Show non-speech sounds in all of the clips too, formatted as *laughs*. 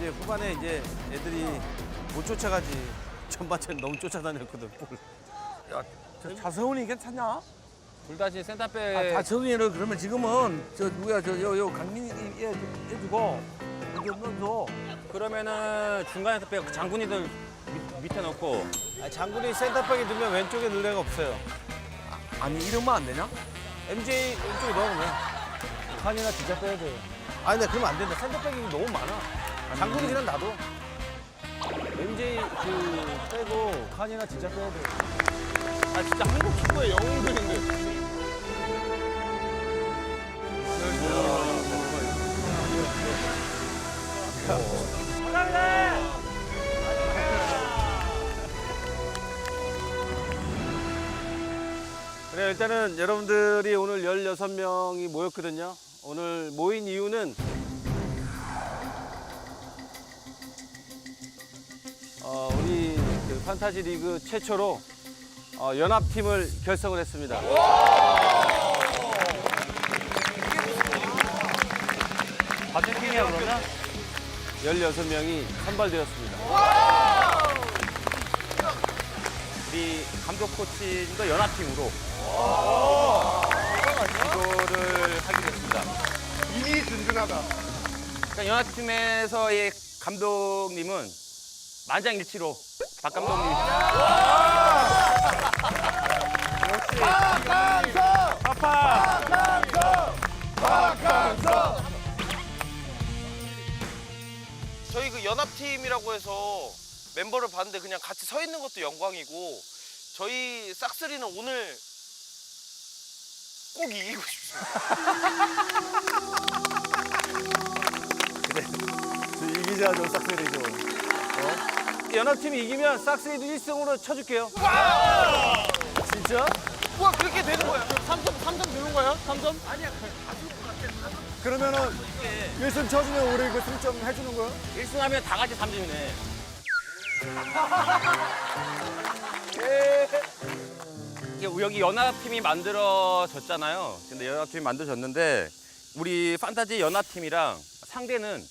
이제 후반에 이제 애들이 못 쫓아가지. *laughs* 전반전 너무 쫓아다녔거든. 볼. 저 차성훈이 괜찮냐? 둘 다시 센터백 아, 차성훈이를 그러면 지금은 저 누구야 저요요 강민이 얘 해주고 먼저 넣어줘. 그러면은 중간에서 백 장군이들 밑, 밑에 넣고 아니, 장군이 센터백에 넣으면 왼쪽에 넣을 애가 없어요. 아니 이러면 안 되냐? MJ 왼쪽에 넣으면. 칸이나 진짜 빼야 돼. 아니, 근데 그러면 안 된다. 센터백이 너무 많아. 장군이 그냥 놔둬. MJ 그 빼고 칸이나 진짜 빼야 돼. 아 진짜 한국 축구의 영웅들인데. 그래 일단은 여러분들이 오늘 16명이 모였거든요. 오늘 모인 이유는 판타지 리그 최초로 어, 연합팀을 결성을 했습니다. 같은 팀이야 그러면? 16명이 선발되었습니다. 우리 감독 코치도 연합팀으로 이거를 하게 됐습니다. 이미 든든하다. 그러니까 연합팀에서의 감독님은 만장일치로 박 감독님이 저희 그 연합팀이라고 해서 멤버를 봤는데 그냥 같이 서 있는 것도 영광이고 저희 싹쓸이는 오늘 꼭 이기고 싶습니다. 이기자 저 싹쓸이죠. 어? 연합팀이 이기면 싹쓸이도 1승으로 쳐줄게요. 진짜? 와 그렇게 되는 거야. 3점 3점 주는 거야? 3점? 그러면은 1승 쳐주면 우리 그 승점 해주는 거야? 1승 하면 다 같이 3점이네. *laughs* 이게 여기 연합팀이 만들어졌잖아요. 근데 연합팀이 만들어졌는데 우리 판타지 연합팀이랑 상대는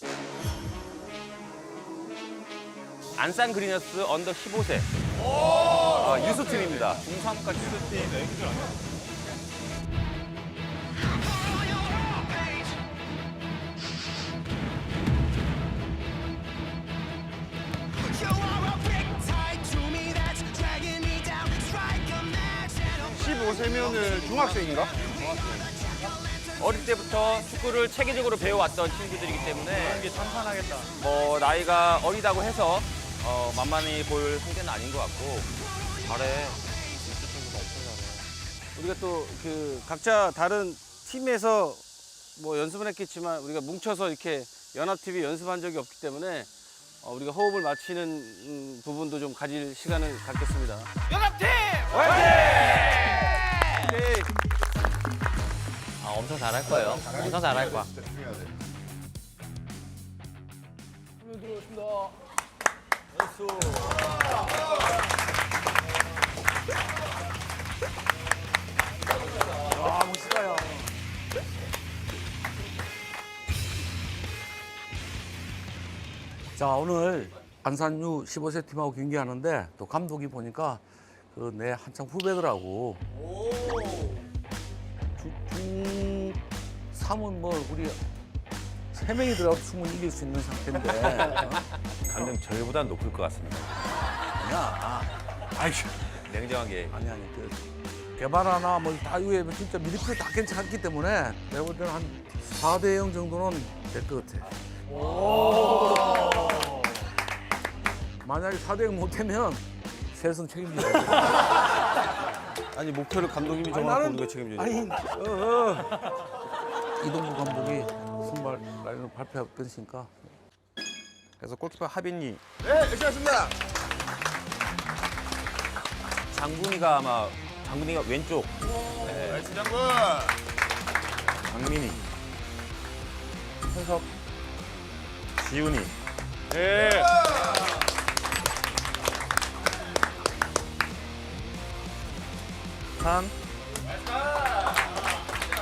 안산 그리너스 언더 15세 어, 유소팀입니다. 중3까지 유소팀 애기들 아니야? You are a big tied to me that's dragging me down. Strike a match and I'll 15세면은 중학생인가? 어릴 때부터 축구를 체계적으로 배워왔던 친구들이기 때문에 이게 탄탄하겠다. 뭐 나이가 어리다고 해서 어, 만만히 볼 상대는 아닌 것 같고 잘해. 우리가 또 그 각자 다른 팀에서 뭐 연습을 했겠지만 우리가 뭉쳐서 이렇게 연합팀이 연습한 적이 없기 때문에 어, 우리가 호흡을 맞추는 음, 부분도 좀 가질 시간을 갖겠습니다. 연합팀! 오케이. 아, 엄청 잘할 거예요. 엄청 잘할 거야. 아 멋있다 야. 자 오늘 안산유 15세 팀하고 경기하는데 또 감독이 보니까 그 내 한창 후배더라고. 중 3은 뭐 우리 세 명이 들어가도 충분히 이길 수 있는 상태인데. 어? *laughs* 감정 저희보다 높을 것 같습니다. 아니야. 아이 냉정하게. 아니 아니 그 개발 하나 뭐 다 이후에 진짜 미드필 다 괜찮기 때문에 내가 볼 때는 한 4대 0 정도는 될 것 같아. 만약에 4대 0 못되면 세승 책임져야 돼. 아니 목표를 감독님이 정하고 우리가 책임져야 아니 돼. 어, 어. 이동국 감독이 선발 라인을 발표할 것이니까 그래서 골키퍼 하빈이 네, 열심히 하십니다. 장군이가 아마 장군이가 왼쪽, 나이스 장군. 장민이, 현석, 지훈이. 산.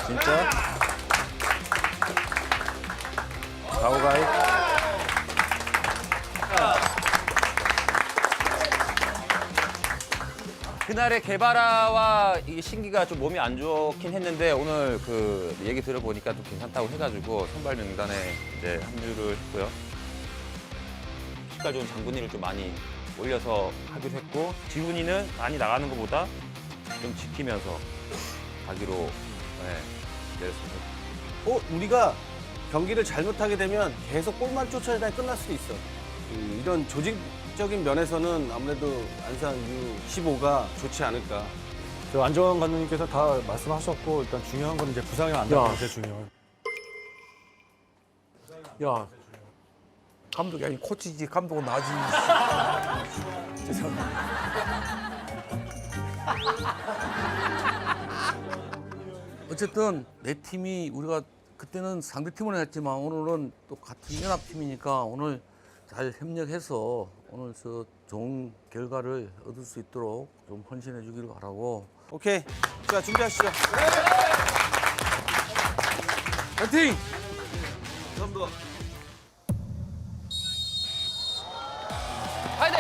진짜. 가오가이. 그날의 개발아와 이 신기가 좀 몸이 안 좋긴 했는데 오늘 그 얘기 들어보니까 또 괜찮다고 해가지고 선발 명단에 이제 합류를 했고요. 피가 좋은 장군이를 좀 많이 올려서 하기로 했고 지훈이는 많이 나가는 것보다 좀 지키면서 가기로 네, 내렸습니다. 어, 우리가 경기를 잘못하게 되면 계속 골만 쫓아내다 끝날 수도 있어. 음, 이런 조직적인 면에서는 아무래도 안산 U15가 좋지 않을까. 저 안정환 감독님께서 다 말씀하셨고 일단 중요한 건 이제 부상이 안 나는 게 제일 중요해요. 야, 감독이 아니 코치지 감독은 나지. *laughs* 어쨌든 내 팀이 우리가 그때는 상대 팀을 했지만 오늘은 또 같은 연합 팀이니까 오늘 잘 협력해서 오늘 저 좋은 결과를 얻을 수 있도록 좀 헌신해 주기를 바라고 오케이. 자, 준비하시죠. 파이팅!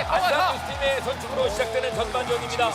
안산 팀의 선축으로 시작되는 전반전입니다.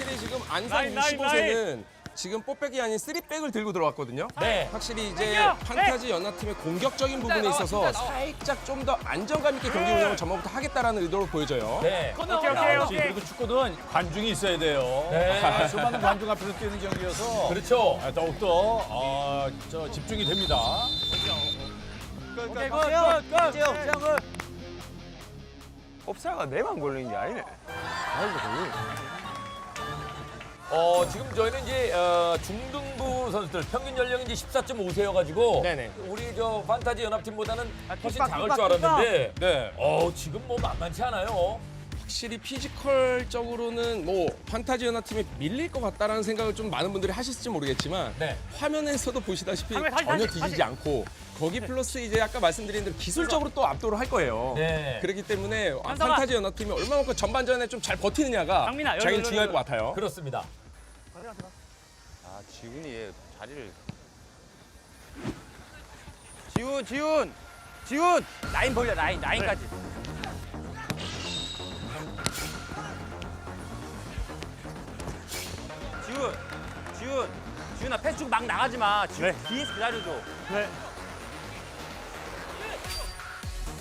확실히 지금 안산 65세는 지금 뽀백이 아닌 쓰리백을 들고 들어왔거든요. 네. 확실히 이제 판타지 연합팀의 공격적인 부분에 있어서 살짝 좀 더 안정감 있게 경기 운영을 전반부터 하겠다라는 의도로 보여져요. 네. 오케이 오케이 오케이. 그리고 축구는 관중이 있어야 돼요. 네. 수많은 관중 앞에서 뛰는 경기여서 그렇죠. 아, 더욱더 어, 저 집중이 됩니다. 오케이, 굿, 굿, 굿. 옵사가 내만 걸리는 게 아니네. 어, 지금 저희는 이제 어, 중등부 선수들 평균 연령이 이제 14.5세여 가지고 네네. 우리 저 판타지 연합팀보다는 훨씬 작을 줄 알았는데 네. 어, 지금 뭐 만만치 않아요. 확실히 피지컬적으로는 뭐 판타지 연합팀에 밀릴 것 같다라는 생각을 좀 많은 분들이 하실지 모르겠지만 네. 화면에서도 보시다시피 화면 다시, 전혀 다시, 뒤지지 다시. 않고 거기 플러스 이제 아까 말씀드린 대로 기술적으로 또 압도를 할 거예요. 네. 그렇기 때문에 한성아. 판타지 연합 팀이 얼마만큼 전반전에 좀 잘 버티느냐가 강민아, 여기, 자기 여기, 중요할 여기. 것 같아요. 그렇습니다. 아 지훈이 얘 자리를 지훈, 지훈, 지훈. 라인 벌려 라인 라인까지. 지훈, 지훈, 지훈아 패스 주고 막 나가지 마. 지훈 뒤에서 기다려줘.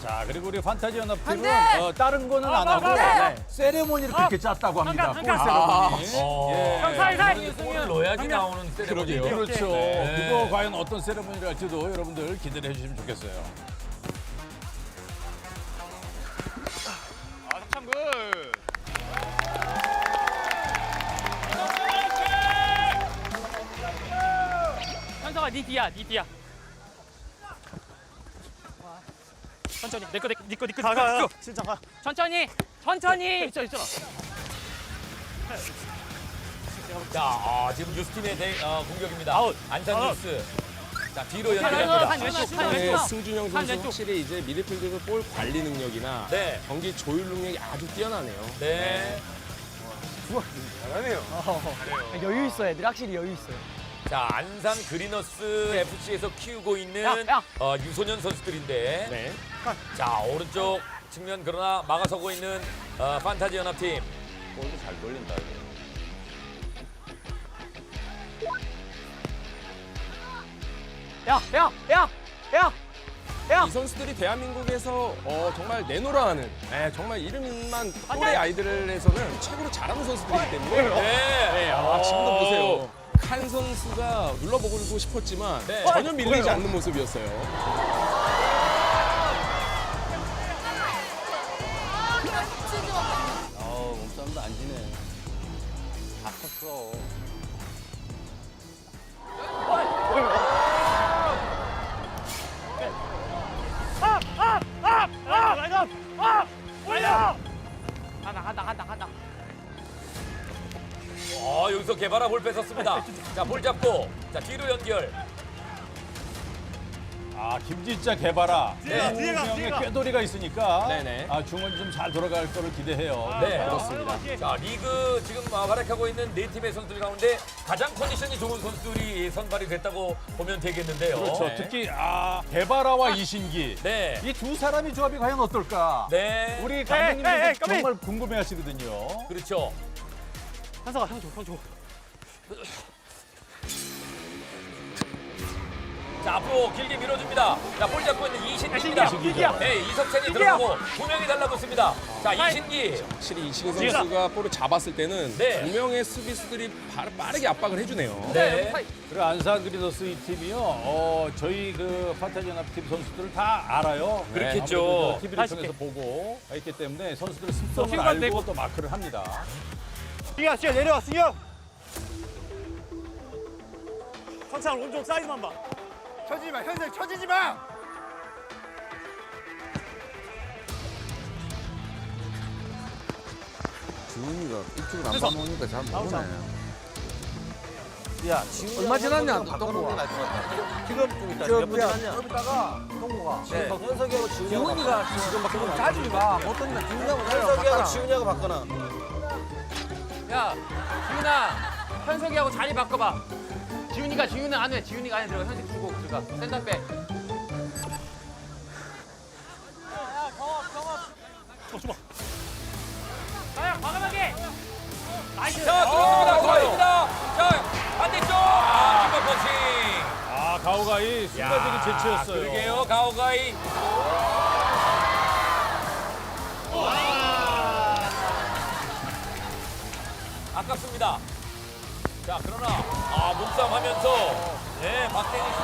자 그리고 우리 판타지 연합팀은 어, 다른 거는 안 하고 네. 세레모니를 그렇게 짰다고 합니다. 골 세레모니. 어. 사이, 사이. 골을 넣어야지 나오는 세레모니. 그러게요. 그렇죠. 네. 그거 과연 어떤 세레모니를 할지도 여러분들 기대를 해주시면 좋겠어요. 현성아 니 뒤야 니 뒤야 천천히. 내거 내거 니거 니거 가가 진짜 가. 천천히 천천히. 있어 있어. 자, 아, 지금 뉴스팀의 대, 어, 공격입니다. 아웃. 안산 아웃. 뉴스. 자, 뒤로 한 연결합니다. 왼쪽 한 네, 왼쪽. 승준영 한 선수 왼쪽. 확실히 이제 미드필드에서 볼 관리 능력이나 네. 경기 조율 능력이 아주 뛰어나네요. 네. 여유 있어 애들. 확실히 여유 있어요 자, 안산 그리너스 FC에서 키우고 있는 야, 야. 어, 유소년 선수들인데. 네. 자, 오른쪽 측면 그러나 막아서고 있는 어, 판타지 연합팀. 골도 잘 돌린다. 이거. 야 야 야야 이 선수들이 대한민국에서 어, 정말 내노라 하는 네, 정말 이름만 또래 아이들에서는 최고로 잘하는 선수들이기 때문에 네. 네, 아, 지금도 보세요. 칸 선수가 눌러보고 싶었지만 네. 전혀 밀리지 않는 모습이었어요. 아우, 몸싸움도 안 지네. 다 컸어. 간다 어, 여기서 개발아 볼 뺏었습니다. 자, 볼 잡고. 자, 뒤로 연결. 아 김진짜 개발아. 네. 두 명의 꾀돌이가 있으니까 네네. 아, 중원 좀 잘 돌아갈 거를 기대해요. 네. 그렇습니다. 자, 리그 지금 아, 활약하고 있는 네 팀의 선수들 가운데 가장 컨디션이 좋은 선수들이 선발이 됐다고 보면 되겠는데요. 그렇죠. 네. 특히 아 개발아와 이신기. 네. 이 두 사람이 조합이 과연 어떨까? 네. 우리 감독님도 정말 궁금해하시거든요. 그렇죠. 현석아 형 줘, 형 줘. 자, 앞으로 길게 밀어줍니다. 자, 볼 잡고 있는 이신기입니다. 이신기죠. 네, 이석찬이 들어가고 두 명이 달라붙습니다. 자, 이신기. 확실히 이시근 선수가 볼을 잡았을 때는 네. 두 명의 수비수들이 바- 빠르게 압박을 해주네요. 네. 그리고 안산 그리더스 이 팀이요. 어, 저희 그 판타지 연합팀 선수들을 다 알아요. 그렇겠죠. TV를 통해서 보고 있기 때문에 선수들의 습성을 어, 알고. 또 마크를 합니다. 승희야, 승희야 내려와, 승희야. 천창 오른쪽 사이드만 봐. 쳐지지 마, 현석 쳐지지 마. 지훈이가 이쪽을 안 봐놓으니까 잘 모르네. 야, 지훈이 얼마 지났냐, 같아. 지금 좀 있다. 저 몇분 지났냐? 좀 있다가 동무가 네. 현석이 하고 지훈이하고 지훈이가 지금 막 짜지 마. 못 던다. 지훈이하고 내가 현석이 하고 바꿔라. 지훈이하고 바꿔놔. 야, 지훈아, 현석이하고 자리 바꿔봐. 지훈이가 지훈은 안에, 지훈이가 안에 들어가. 현석 주고 들어가. 센터백. 야, 과감하게. 나이스. 자, 들어갑니다. 들어갑니다. 자, 반대쪽. 아, 슈퍼 펀칭. 아, 가오가이 순간적인 제치였어요. 그러게요, 가오가이. 아깝습니다. 자, 그러나 아, 몸싸움 하면서 네, 박테니스.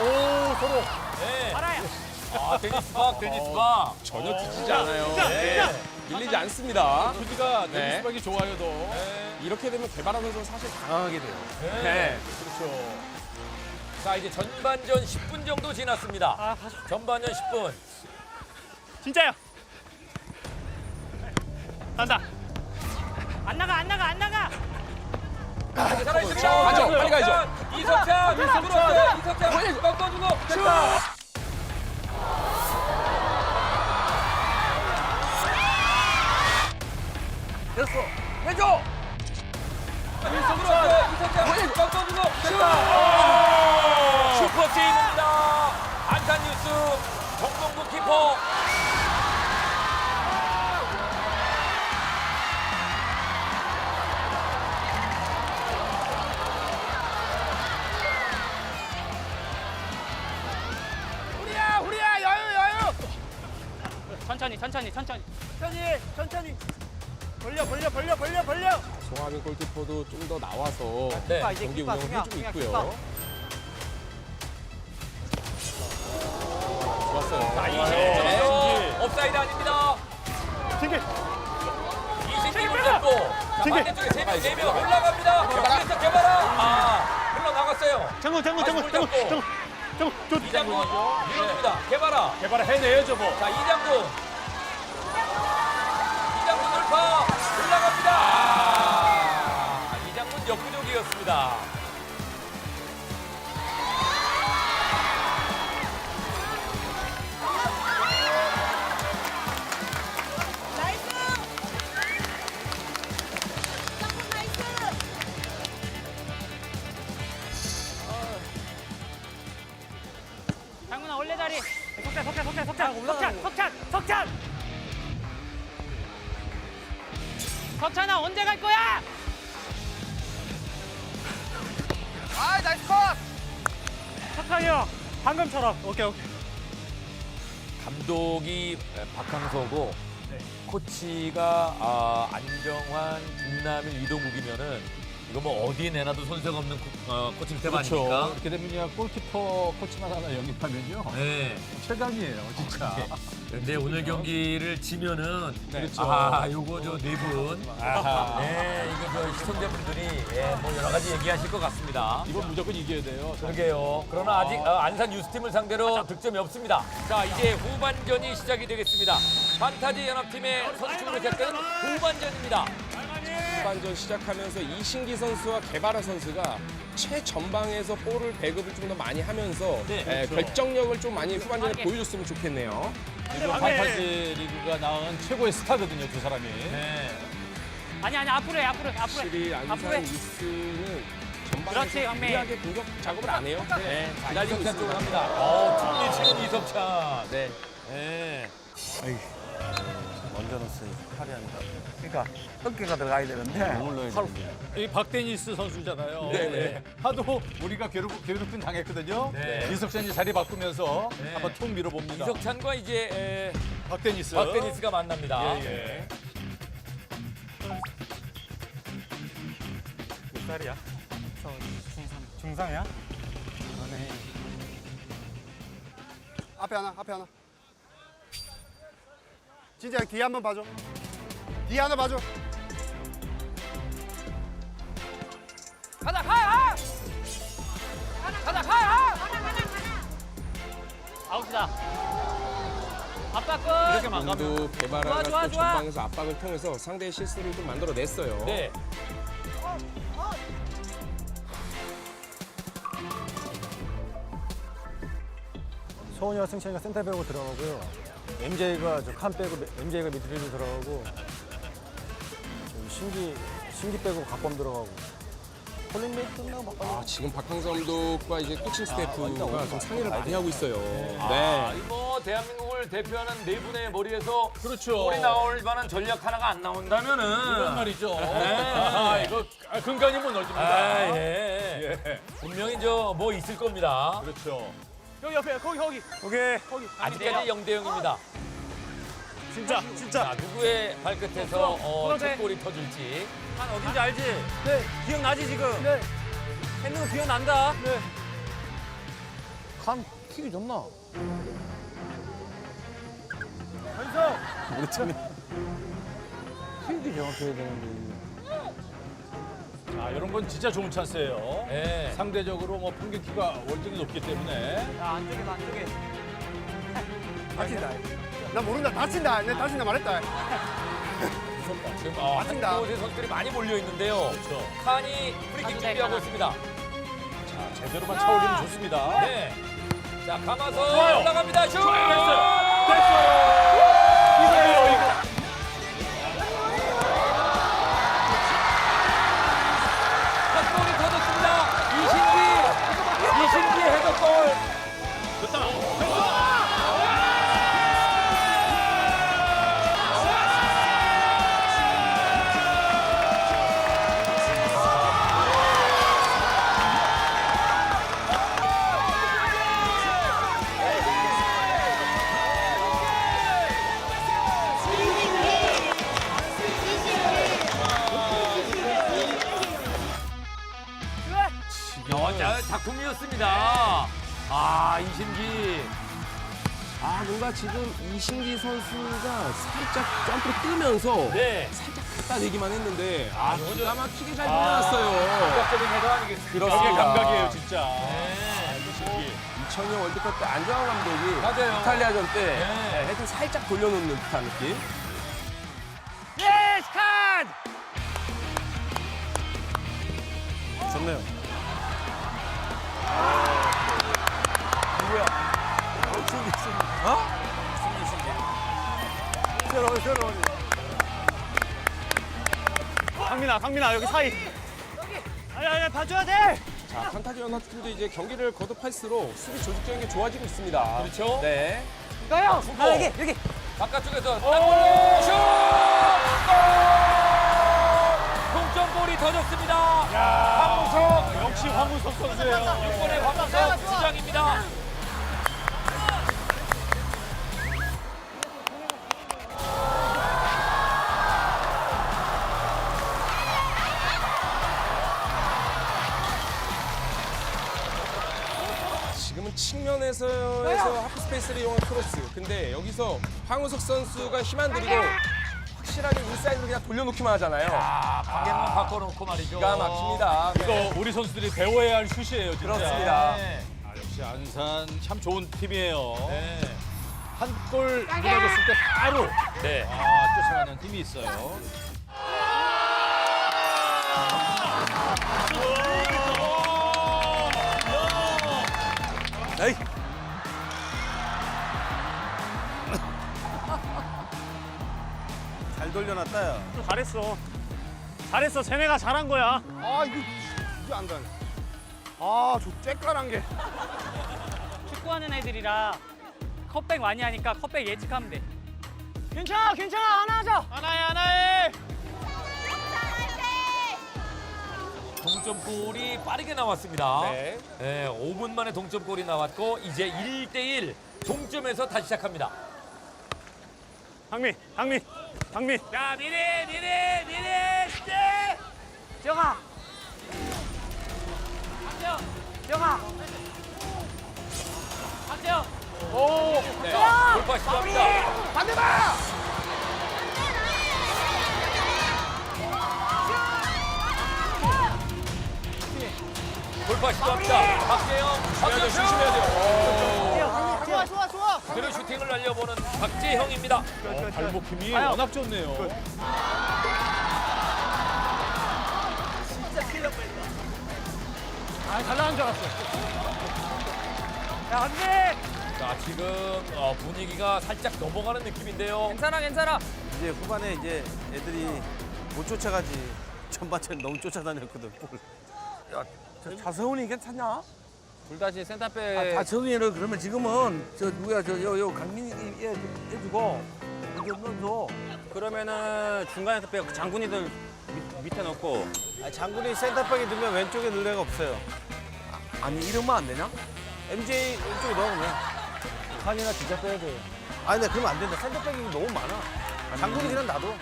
오, 서로. 네. 알아요. 아, 테니스 박, 테니스 박. 전혀 뒤지지 않아요. 네. 밀리지 않습니다. 수비가 네. 네비스박이 좋아요, 도. 네. 이렇게 되면 개발한 선수는 사실 당황하게 돼요. 네. 그렇죠. 자, 이제 전반전 10분 정도 지났습니다. 아, 가자. 전반전 10분. 진짜요. 간다. 안 나가, 안 나가, 안 나가. 살아 있습니다. 가죠, 빨리 가야죠. 이석찬, 이석찬, 이석찬, 꺾어주고 됐다. 됐어. 해줘. 이석찬, 이석찬, 꺾어주고 됐다. 슈퍼 세이브입니다. 안산 뉴스 정동국 키퍼. 천천히, 천천히, 천천히. 천천히, 천천히. 벌려, 벌려, 벌려, 벌려, 벌려. 송하빈 골키퍼도 좀 더 나와서 네. 경기 운영을 해주고 있고요. 좋았어요. 자, 이신기 업사이드 아닙니다. 이신기 물 잡고 자, 반대쪽에 세 명, 네 명 올라갑니다. 그래서 개발아. 아, 흘러 나갔어요. 장군, 장군, 장군, 장군, 장군. 장군, 이장군 밀어줍니다. 개발아. 개발을 해내야죠, 뭐. 자, 이장군. 돌파. 올라갑니다. 아, 역부족이었습니다. 원래 자리. 석찬, 석찬, 석찬, 석찬, 석찬, 석찬, 석찬. 석찬아 언제 갈 거야? 아, 나이스 컷. 석찬이 형 방금처럼. 오케이, 오케이. 감독이 박항서고 코치가 아, 안정환, 김남일, 이동국이면은 이거 뭐 어디에 내놔도 손색 없는 코, 어, 코칭 스텝 그렇죠. 아닙니까? 이렇게 되면 그냥 골키퍼 코치만 하나 영입하면요. 네. 최강이에요, 진짜. 근데 오늘 경기를 지면은 그렇죠. 아, 요거 저 네 분. 아하. 네, 이거 저 시청자분들이 예, 뭐 여러 가지 얘기하실 것 같습니다. 이건 무조건 이겨야 돼요. 그러게요. 그러나 아직 어, 안산 유스팀을 상대로 득점이 없습니다. 자, 이제 후반전이 시작이 되겠습니다. 판타지 연합팀의 선수층으로 시작되는 후반전입니다. 후반전 시작하면서 이신기 선수와 개바라 선수가 최전방에서 볼을 배급을 좀 더 많이 하면서 네, 예, 그렇죠. 결정력을 좀 많이 후반전에 보여줬으면 좋겠네요. 지금 판타지 리그가 낳은 최고의 스타거든요, 두 사람이. 네. 아니 아니 앞으로 해 앞으로 해 앞으로 해. 확실히 앞으로 해. 이스는 강민. 무리하게 공격 작업을 안 해요. 네, 기다리고 쪽으로 있습니다. 합니다. 어, 특기 치는 이석찬. 네. 네. 먼 팔이 아니다. 그러니까 어깨가 들어가야 되는데 이 박데니스 선수잖아요. 네, 네. 하도 우리가 괴롭, 괴롭힘 당했거든요. 네. 이석찬이 자리 바꾸면서 네. 한번 툭 밀어봅니다. 이석찬과 이제 에, 박데니스. 박데니스가 만납니다. 예, 예. 몇 살이야? 중, 상이야 앞에 하나, 앞에 하나. 진짜 뒤에 한번 봐줘. 뒤에 하나 봐줘. 가자 가 가. 가자 가 가. 아웃이다. 아빠 끝. 이렇게 만도 개바라가 좋아, 좋아, 또 좋아. 전방에서 압박을 통해서 상대의 실수를 좀 만들어냈어요. 네. 서훈이와 승찬이가 센터백으로 들어가고요. MJ가 저 칸 빼고 MJ가 미드필드 들어가고 저기 신기 신기 빼고 각범 들어가고 콜린 메이트 끝나고 막 아, 지금 박항서 감독과 이제 코칭 스태프가 좀 상의를 많이 하고 있어요. 아, 네. 이뭐 대한민국을 대표하는 네 분의 머리에서 그렇죠. 골이 나올 만한 전략 하나가 안 나온다면은 이런 말이죠. 네. *laughs* 아, 이거 아, 근간이 못 넓습니다. 아, 예. 예. 분명히 저 뭐 있을 겁니다. 그렇죠. 여기 옆에 거기 거기 오케이. 거기. 아직까지 0대 0입니다. 진짜, 진짜. 자, 누구의 발끝에서 어. 첫 골이 터질지. 한 어딘지 알지? 네. 기억나지 지금? 네. 했는 거 기억난다. 네. 간 킥이 좋나? 킥이 정확해야 되는데 자, 이런 건 진짜 좋은 찬스예요. 네. 상대적으로 뭐 평균키가 월등히 높기 때문에 야 안쪽에 안쪽에. 다친다. 나 모른다. 다친다. 내 다친다 말했다. 지금 어, 한 맞습니다. 곳에 선수들이 많이 몰려 있는데요. 그렇죠. 칸이 프리킥 준비하고. 있습니다. 자, 제대로만 차올리면 좋습니다. 네. 자, 감아서 올라갑니다. 슛! 첫 어, 자, 작품이었습니다. 아, 이신기. 아, 뭔가 지금 이신기 선수가 살짝 점프로 뛰면서 네. 살짝 갖다 대기만 했는데 아, 이거 기가 막히게 잘 아, 보내놨어요. 감각적인 헤더 아니겠습니까? 그렇습니다. 감각이에요, 진짜. 네. 2000년 월드컵 때 안정환 감독이 맞아요. 이탈리아전 때 네. 네, 헤딩 살짝 돌려놓는 듯한 느낌. 예 새로운 새로운. 강민아, 강민아, 여기 사이. 아니, 아니, 봐줘야 돼! 자, 판타지 연합팀도 이제 경기를 거듭할수록 수비 조직적인 게 좋아지고 있습니다. 그렇죠. 네. 가요. 아 여기 여기. 바깥쪽에서 땅볼로 슛! 골! 동점골이 터졌습니다. 황우석 역시 황우석 선수예요. 6번의 황우석 주장입니다. 측면에서 에서 하프 스페이스를 이용한 크로스. 근데 여기서 황우석 선수가 힘 안 들이고 확실하게 인사이드로 그냥 돌려놓기만 하잖아요. 아, 방향만 바꿔놓고 말이죠. 기가 막힙니다. 네. 이거 우리 선수들이 배워야 할 슛이에요, 진짜. 그렇습니다. 네. 아, 역시 안산 참 좋은 팀이에요. 네. 한골 무너졌을 때 바로 네. 아, 쫓아가는 팀이 있어요. 에이. 잘 돌려놨다 야. 잘했어. 잘했어. 쟤네가 잘한 거야. 아 이거 이게 안 가네. 아저 쬐깔한 게. 축구하는 애들이라 컵백 많이 하니까 컵백 예측하면 돼. 괜찮아, 괜찮아. 하나 하자. 하나해, 하나해. 동점골이 빠르게 나왔습니다. 네. 네, 5분 만에 동점골이 나왔고 이제 1대1 동점에서 다시 시작합니다. 박민, 박민, 박민. 자, 미리, 미리, 미리, 시작! 지영아. 박재영, 지영아. 박재영. 오! 네, 돌파 시도합니다. 돌파 시도합니다. 박재영, 박재영 조심해야 돼요. 좋아, 좋아, 좋아. 그대로 슈팅을 날려보는 박재형입니다. 발목 힘이 워낙 좋네요. 아, 잘 나간 줄 알았어. 야, 안 돼. 자, 지금 어, 분위기가 살짝 넘어가는 느낌인데요. 괜찮아, 괜찮아. 이제 후반에 이제 애들이 못 쫓아가지. *laughs* 전반전 너무 쫓아다녔거든. 볼. 저 차성훈이 괜찮냐? 둘 다시 센터백. 아, 차성훈이는 그러면 지금은 저 누구야 저요 요 강민이 얘좀 해주고 이제 넣어줘. 그러면은 중간에서 빼고 장군이들 밑, 밑에 넣고 아, 장군이 센터백에 넣으면 왼쪽에 넣을 애가 없어요. 아니 이러면 안 되냐? MJ 왼쪽에 넣으면. 칸이나 진짜 빼야 돼. 아니 근데 그러면 안 된다. 센터백이 너무 많아. 장군이 그냥 놔둬.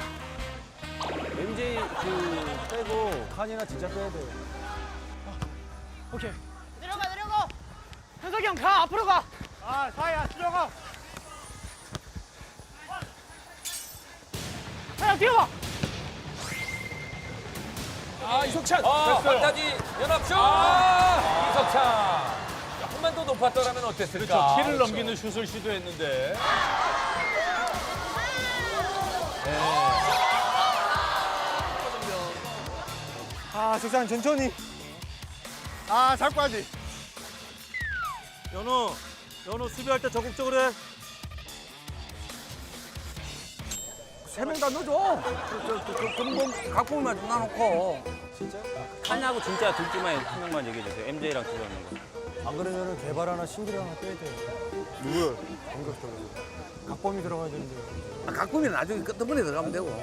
MJ 그 빼고 칸이나 진짜 빼야 돼. 오케이. 내려가, 내려가. 현석이 형, 가. 앞으로 가. 아, 사이야, 들어가. 야, 뛰어봐. 아 이석찬. 아, 됐어요. 판타지 연합슛! 아, 이석찬. 한번더 높았더라면 어땠을까? 그렇죠. 키를 그렇죠. 넘기는 슛을 시도했는데. 아 석찬 천천히. 아 자꾸 하지. 연우, 연우 수비할 때 적극적으로 해. 세 명 다 넣어줘. 저저 근본 각본만 좀 나놓고. 칸하고 진짜 둘 중에 한 명만 얘기해 주세요. MJ랑 주저하는 거. 안 그러면은 개발 하나 신기루 하나 빼야 돼. 누구? 공격적으로. 각범이 들어가야 되는데. 아, 각본이 나중에 끝부분에 들어가면 되고.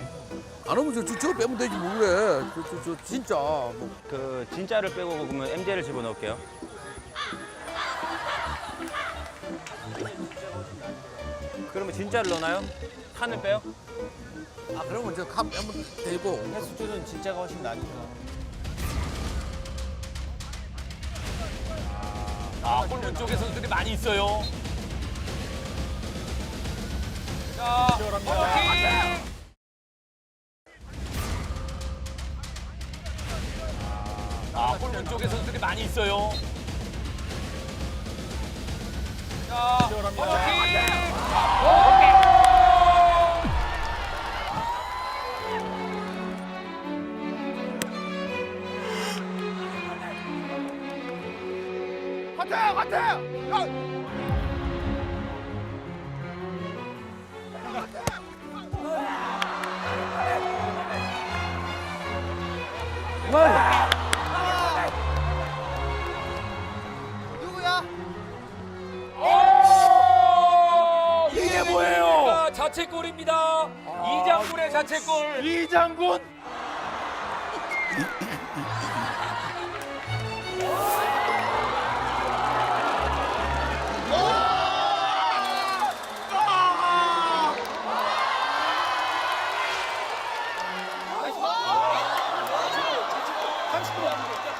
안 오면 저, 저, 저거 빼면 되지 뭐 그래. 저, 저, 저 진짜 뭐. 그 진짜를 빼고 그러면 MJ를 집어넣을게요. 그러면 진짜를 넣나요? 칸을 빼요? 아 그러면 저칸 빼면 되고. 횟수줄은 진짜가 훨씬 나니까. 아, 골문 쪽에 선수들이 많이 있어요. 자, 코너킥! 아, 골 쪽에 선수들이 많이 있어요. 자, 코너킥! 같아 같아. 야. 오! 자책골입니다. 이장군의 자책골. 이장군.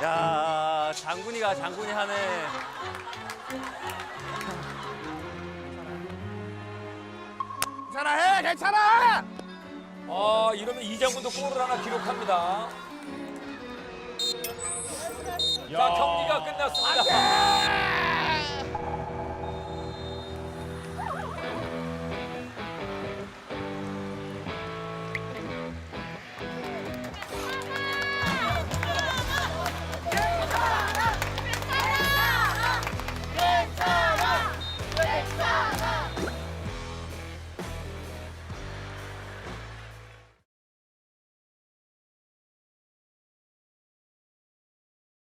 야 장군이가 장군이 하네. 괜찮아 해 괜찮아. 아, 이러면 이장군도 골을 하나 기록합니다. 자, 경기가 끝났습니다.